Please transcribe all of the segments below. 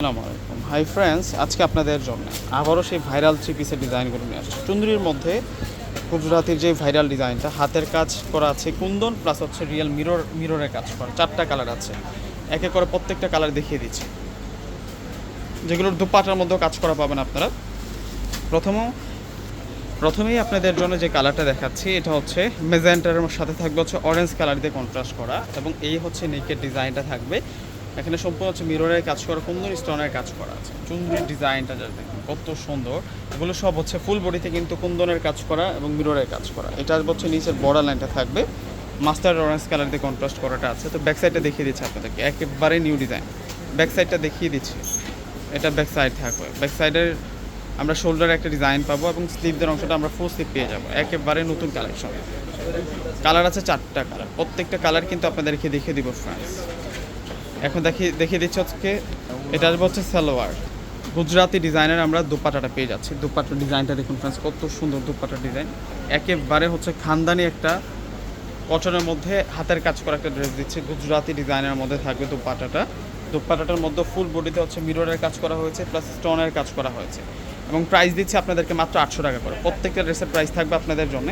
আসসালামু আলাইকুম। Hi friends আজকে আপনাদের জন্য আবারও সেই ভাইরাল থ্রি পিসের ডিজাইনগুলো নিয়ে আসছে। চুন্দরির মধ্যে গুজরাতের যে ভাইরাল ডিজাইনটা হাতের কাজ করা আছে, কুন্দন প্লাস হচ্ছে রিয়েল মিরর মিররের কাজ করা, চারটা কালার আছে। এক করে প্রত্যেকটা কালার দেখিয়ে দিচ্ছি। যেগুলোর দুপাটার মধ্যেও কাজ করা পাবেন আপনারা। প্রথম প্রথমেই আপনাদের জন্য যে কালারটা দেখাচ্ছি, এটা হচ্ছে মেজেন্টার সাথে থাকবে হচ্ছে অরেঞ্জ কালার দিয়ে কন্ট্রাস্ট করা এবং এই হচ্ছে নেকের ডিজাইনটা থাকবে। এখানে সম্পূর্ণ হচ্ছে মিররের কাজ করা কুন্দন স্টোনের কাজ করা আছে। চুন্দ্রির ডিজাইনটা যা দেখুন, কত সুন্দর। এগুলো সব হচ্ছে ফুল বডিতে কিন্তু কুন্দনের কাজ করা এবং মিররের কাজ করা। এটা হচ্ছে নিচের বর্ডার লাইনটা থাকবে। মাস্টার অরেঞ্জ কালার দিয়ে কন্ট্রাস্ট করাটা আছে। তো ব্যাক সাইডটা দেখিয়ে দিচ্ছি আপনাদেরকে। একেবারে নিউ ডিজাইন ব্যাক সাইডটা দেখিয়ে দিচ্ছি। এটা ব্যাক সাইড থাকবে। ব্যাক সাইডের আমরা শোল্ডারে একটা ডিজাইন পাবো এবং স্লিভদের অংশটা আমরা ফুল স্লিভ পেয়ে যাব। একেবারে নতুন কালেকশন কালার আছে চারটা কালার প্রত্যেকটা কালার কিন্তু আপনাদেরকে দেখিয়ে দিব ফ্রেন্ডস এখন দেখিয়ে দেখিয়ে দিচ্ছি হচ্ছে এটা আসবে হচ্ছে সালোয়ার। গুজরাতি ডিজাইনের আমরা দুপাটাটা পেয়ে যাচ্ছি। দুপাটার ডিজাইনটা দেখুন ফ্রেন্ডস কত সুন্দর দুপাটার ডিজাইন। একেবারে হচ্ছে খানদানি একটা কটনের মধ্যে হাতের কাজ করা একটা ড্রেস দিচ্ছে। গুজরাতি ডিজাইনের মধ্যে থাকবে দুপাটাটা। দুপাটাটার মধ্যে ফুল বডিতে হচ্ছে মিররের কাজ করা হয়েছে প্লাস স্টোনের কাজ করা হয়েছে। এবং প্রাইস দিচ্ছে আপনাদেরকে মাত্র আটশো টাকা করে। প্রত্যেকটা ড্রেসের প্রাইস থাকবে আপনাদের জন্য।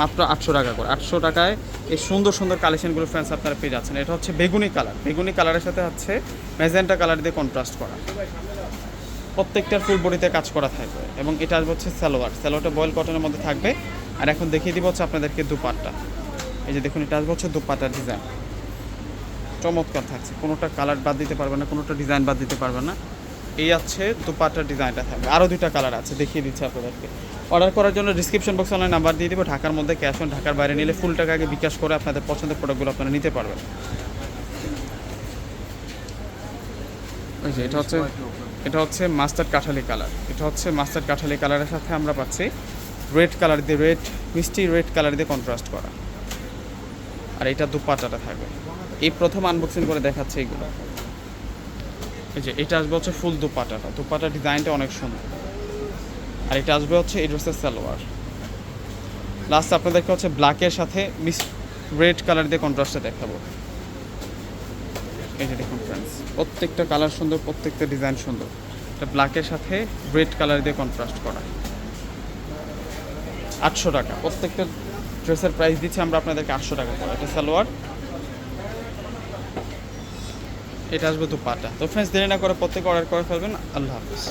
মাত্র আটশো টাকা করে। আটশো টাকায় এই সুন্দর সুন্দর কালেকশনগুলো ফ্রেন্ডস আপনারা পেয়ে যাচ্ছেন। এটা হচ্ছে বেগুনি কালার বেগুনি কালারের সাথে হচ্ছে ম্যাজেন্টা কালার দিয়ে কন্ট্রাস্ট করা। প্রত্যেকটার ফুল বডিতে কাজ করা থাকবে এবং এটা আসবে হচ্ছে সালোয়ার। স্যালোয়ারটা বয়েল কটনের মধ্যে থাকবে। আর এখন দেখিয়ে দিব হচ্ছে আপনাদেরকে দুপাট্টা। এই যে দেখুন, এটা আসবে হচ্ছে দুপাট্টার ডিজাইন চমৎকার থাকছে। কোনোটা কালার বাদ দিতে পারবে না, কোনোটা ডিজাইন বাদ দিতে পারবে না। এই আছে দুপাট্টার ডিজাইনটা থাকবে। আরও দুইটা কালার আছে, দেখিয়ে দিচ্ছি আপনাদেরকে। অর্ডার করার জন্য ডিসক্রিপশন বক্সে অনলাইন নাম্বার দিয়ে দিব। ঢাকার মধ্যে ক্যাশ অন ঢাকার বাইরে নিলে ফুল টাকা আগে বিকাশ করে আপনাদের পছন্দের প্রোডাক্টগুলো আপনারা নিতে পারবেন। ওই যে, এটা হচ্ছে এটা হচ্ছে মাস্টার্ড কাঠালি কালার এটা হচ্ছে মাস্টার্ড কাঠালি কালারের সাথে আমরা পাচ্ছি রেড কালার দিয়ে রেড মিষ্টি রেড কালার দিয়ে কন্ট্রাস্ট করা। আর এটা দুপাটাটা থাকবে। এই প্রথম আনবক্সিং করে দেখাচ্ছে এগুলো। এই যে, এটা আসবে হচ্ছে ফুল দুপাটাটা দুপাটা ডিজাইনটা অনেক সুন্দর। আর এটা আসবে হচ্ছে এই ড্রেসের সালোয়ার। লাস্ট আপনাদেরকে হচ্ছে ব্ল্যাকের সাথে মিস রেড কালার দিয়ে কন্ট্রাস্টটা দেখাবো। এই যে দেখুন ফ্রেন্ডস প্রত্যেকটা কালার সুন্দর, প্রত্যেকটা ডিজাইন সুন্দর। এটা ব্ল্যাকের সাথে রেড কালার দিয়ে কন্ট্রাস্ট করা। আটশো টাকা। প্রত্যেকটা ড্রেসের প্রাইস দিচ্ছি আমরা আপনাদেরকে আটশো টাকা করে। এটা সালোয়ার। এটা আসবে দুপাটা। তো ফ্রেন্ডস দেরি না করে প্রত্যেকে অর্ডার করে ফেলবেন। আল্লাহ হাফিজ।